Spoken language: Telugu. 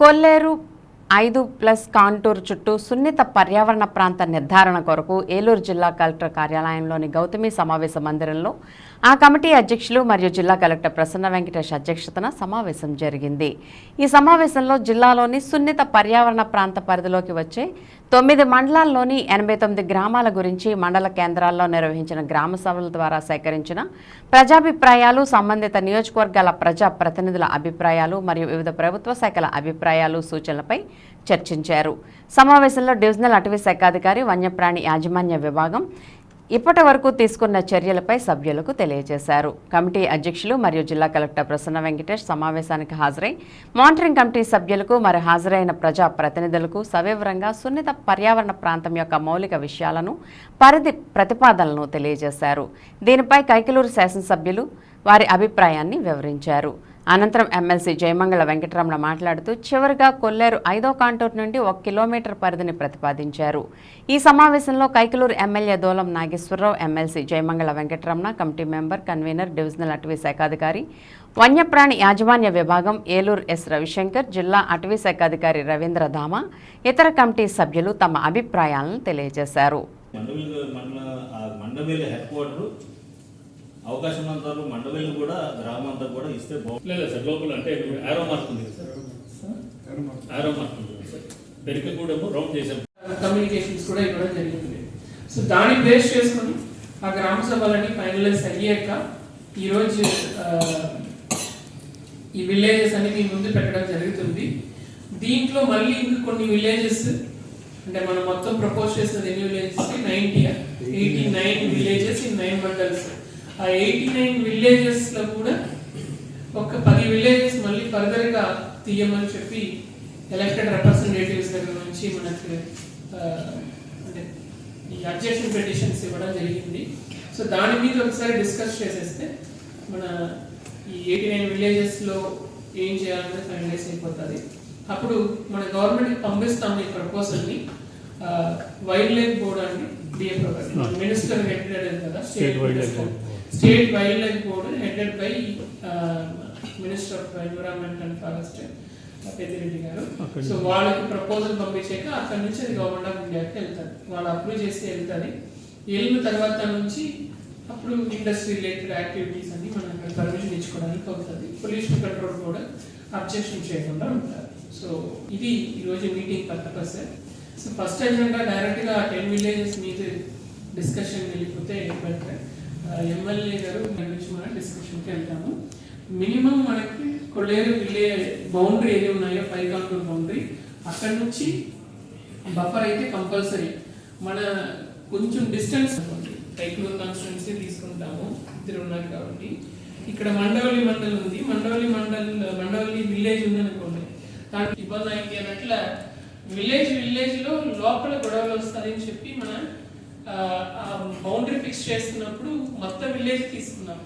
కొల్లేరు ఐదు ప్లస్ కాంటూర్ చుట్టూ సున్నిత పర్యావరణ ప్రాంత నిర్ధారణ కొరకు ఏలూరు జిల్లా కలెక్టర్ కార్యాలయంలోని గౌతమి సమావేశ మందిరంలో ఆ కమిటీ అధ్యక్షులు మరియు జిల్లా కలెక్టర్ ప్రసన్న వెంకటేష్ అధ్యక్షతన సమావేశం జరిగింది. ఈ సమావేశంలో జిల్లాలోని సున్నిత పర్యావరణ ప్రాంత పరిధిలోకి వచ్చే తొమ్మిది మండలాల్లోని ఎనభై తొమ్మిది గ్రామాల గురించి మండల కేంద్రాల్లో నిర్వహించిన గ్రామ సభల ద్వారా సేకరించిన ప్రజాభిప్రాయాలు సంబంధిత నియోజకవర్గాల ప్రజా ప్రతినిధుల అభిప్రాయాలు మరియు వివిధ ప్రభుత్వ శాఖల అభిప్రాయాలు సూచనలపై చర్చించారు. సమావేశంలో డివిజనల్ అటవీ శాఖాధికారి వన్యప్రాణి యాజమాన్య విభాగం ఇప్పటి వరకు తీసుకున్న చర్యలపై సభ్యులకు తెలియజేశారు. కమిటీ అధ్యక్షులు మరియు జిల్లా కలెక్టర్ ప్రసన్న వెంకటేష్ సమావేశానికి హాజరై మానిటరింగ్ కమిటీ సభ్యులకు మరి హాజరైన ప్రజా ప్రతినిధులకు సవివరంగా సున్నిత పర్యావరణ ప్రాంతం యొక్క మౌలిక విషయాలను పరిధి ప్రతిపాదనలను తెలియజేశారు. దీనిపై కైకలూరు శాసనసభ్యులు వారి అభిప్రాయాన్ని వివరించారు. అనంతరం ఎమ్మెల్సీ జయమంగళ వెంకటరమణ మాట్లాడుతూ చివరిగా కొల్లేరు ఐదో కాంటూర్ నుండి ఒక కిలోమీటర్ పరిధిని ప్రతిపాదించారు. ఈ సమావేశంలో Kaikaluru MLA Dolam Nageswara Rao MLC Jayamangala Venkataramana committee member convener divisional అటవీ శాఖాధికారి వన్యప్రాణి యాజమాన్య విభాగం ఏలూరు ఎస్ రవిశంకర్ జిల్లా అటవీ శాఖాధికారి రవీంద్ర ధామ ఇతర కమిటీ సభ్యులు తమ అభిప్రాయాలను తెలియజేశారు. అవకాశం ఉన్నంత వరకు మండవేలు కూడా గ్రామం అంతా కూడా ఇస్తే బాగుంటుంది లేదు సార్ లోపల అంటే ఆరో మార్క్ ఉంది సార్. ఆరో మార్క్ ఉంది సార్. బెరికి కూడా రౌండ్ చేసాం కమ్యూనికేషన్స్ కూడా ఇవ్వడం జరిగింది. సో దాన్ని బేస్ చేసుకొని ఆ గ్రామ సభలని ఫైనలైజ్ అయ్యాక ఈరోజు ఈ విలేజెస్ అన్ని మీ ముందు పెట్టడం జరుగుతుంది. దీంట్లో మళ్ళీ ఇంక కొన్ని విలేజెస్ అంటే మనం మొత్తం ప్రపోజ్ చేసిన ఎన్ని villages? Ninety eighty nine villages in nine mandals ఆ ఎయిటీ నైన్ విలేజెస్లో కూడా ఒక పది విలేజెస్ మళ్ళీ ఫర్దర్గా తీయమని చెప్పి ఎలక్టెడ్ రిప్రజెంటేటివ్స్ దగ్గర నుంచి మనకి అంటే ఈ అబ్జెక్షన్ పెటిషన్స్ ఇవ్వడం జరిగింది. సో దాని మీద ఒకసారి డిస్కస్ చేసేస్తే మన ఈ ఎయిటీ నైన్ విలేజెస్లో ఏం చేయాలనేది ఫైనలైజ్ అయిపోతుంది. అప్పుడు మన గవర్నమెంట్ పంపిస్తాము ఈ ప్రపోజల్ని వైల్డ్ లైఫ్ బోర్డ్ అండి మినిస్టర్ హెడెడ్ కదా Wildlife minister. Board. State wildlife board headed by minister of environment and forest Peddireddy గారు. సో వాళ్ళకి ప్రపోజల్ పంపించాక అక్కడ నుంచి అది గవర్నమెంట్ ఆఫ్ ఇండియాకి వెళ్తారు. వాళ్ళు అప్రూవ్ చేసి వెళ్తుంది వెళ్ళిన తర్వాత నుంచి అప్పుడు ఇండస్ట్రీ రిలేటెడ్ యాక్టివిటీస్ అన్ని మనం అక్కడ పర్మిషన్ ఇచ్చుకోవడానికి అవుతుంది పొల్యూషన్ కంట్రోల్ కూడా అబ్జెక్షన్ చేయకుండా ఉంటారు. సో ఇది ఈరోజు meeting purpose so first agenda డైరెక్ట్గా టెన్ విలేజెస్ మీద డిస్కషన్ వెళ్ళిపోతే బట్ ఎమ్మెల్యే uh, గారు దాని గురించి మనం డిస్కషన్కి వెళ్తాము. మినిమం మనకి కొల్లేరు విలే బౌండరీ ఏది ఉన్నాయో ఫైవ్ కాంటూర్ బౌండరీ అక్కడ నుంచి బఫర్ అయితే కంపల్సరీ మన కొంచెం డిస్టెన్స్ టైక్లూర్ కాన్స్టిట్యున్సీ తీసుకుంటాము ఇద్దరు ఉన్నారు కాబట్టి. ఇక్కడ మండవల్లి మండల్ ఉంది. మండవల్లి మండల్ మండవల్లి విలేజ్ ఉంది అనుకోండి దానికి ఇబ్బంది అయింది అన్నట్ల విలేజ్ విలేజ్లో లోపల గొడవలు వస్తాయని చెప్పి మన బౌండరీ ఫిక్స్ చేస్తున్నప్పుడు మొత్తం విలేజ్ తీసుకున్నాం.